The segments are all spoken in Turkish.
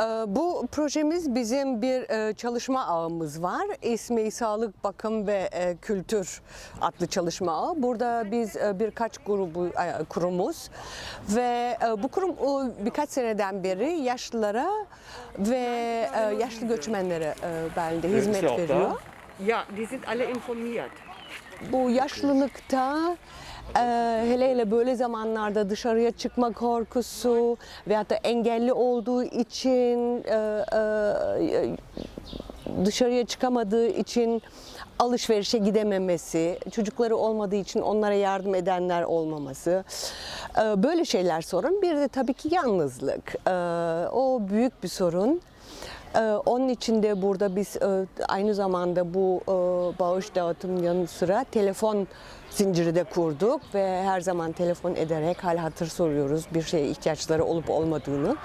Ee, Bu projemiz bizim bir e, çalışma ağımız var. İsmi Sağlık, Bakım ve e, Kültür adlı çalışma ağı. Burada biz e, birkaç grubu kurumuz ve bu kurum birkaç seneden beri yaşlılara ve yaşlı göçmenlere belde hizmet veriyor. Ja, die sind alle informiert. Bu yaşlılıkta e, hele hele böyle zamanlarda dışarıya çıkma korkusu veyahut da engelli olduğu için e, e, dışarıya çıkamadığı için alışverişe gidememesi, çocukları olmadığı için onlara yardım edenler olmaması, e, böyle şeyler sorun. Bir de tabii ki yalnızlık. E, O büyük bir sorun. Ee, Onun için de burada biz e, aynı zamanda bu e, bağış dağıtım yanı sıra telefon zinciri de kurduk ve her zaman telefon ederek hal hatır soruyoruz bir şeye ihtiyaçları olup olmadığını.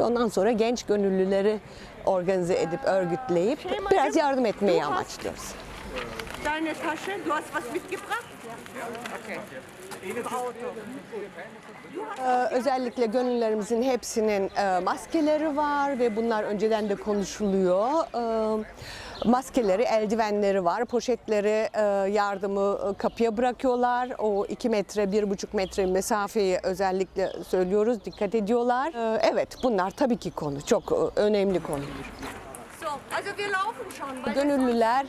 Ve ondan sonra genç gönüllüleri organize edip örgütleyip biraz yardım etmeyi amaçlıyoruz. Deine Tasche, du hast was mitgebracht? Okay. Ee, Özellikle gönüllerimizin hepsinin e, maskeleri var ve bunlar önceden de konuşuluyor. Ee, Maskeleri, eldivenleri var, poşetleri e, yardımı e, kapıya bırakıyorlar. O iki metre, bir buçuk metre mesafeyi özellikle söylüyoruz, dikkat ediyorlar. Ee, Evet, bunlar tabii ki konu, çok e, önemli konu. Gönüllüler e,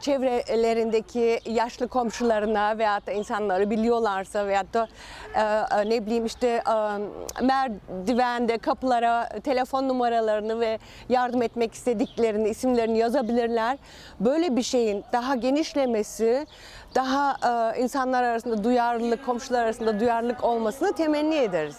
çevrelerindeki yaşlı komşularına veyahut da insanları biliyorlarsa veyahut da e, e, ne bileyim işte e, merdivende kapılara telefon numaralarını ve yardım etmek istediklerini isimlerini yazabilirler. Böyle bir şeyin daha genişlemesi, daha insanlar arasında duyarlılık, komşular arasında duyarlılık olmasını temenni ederiz.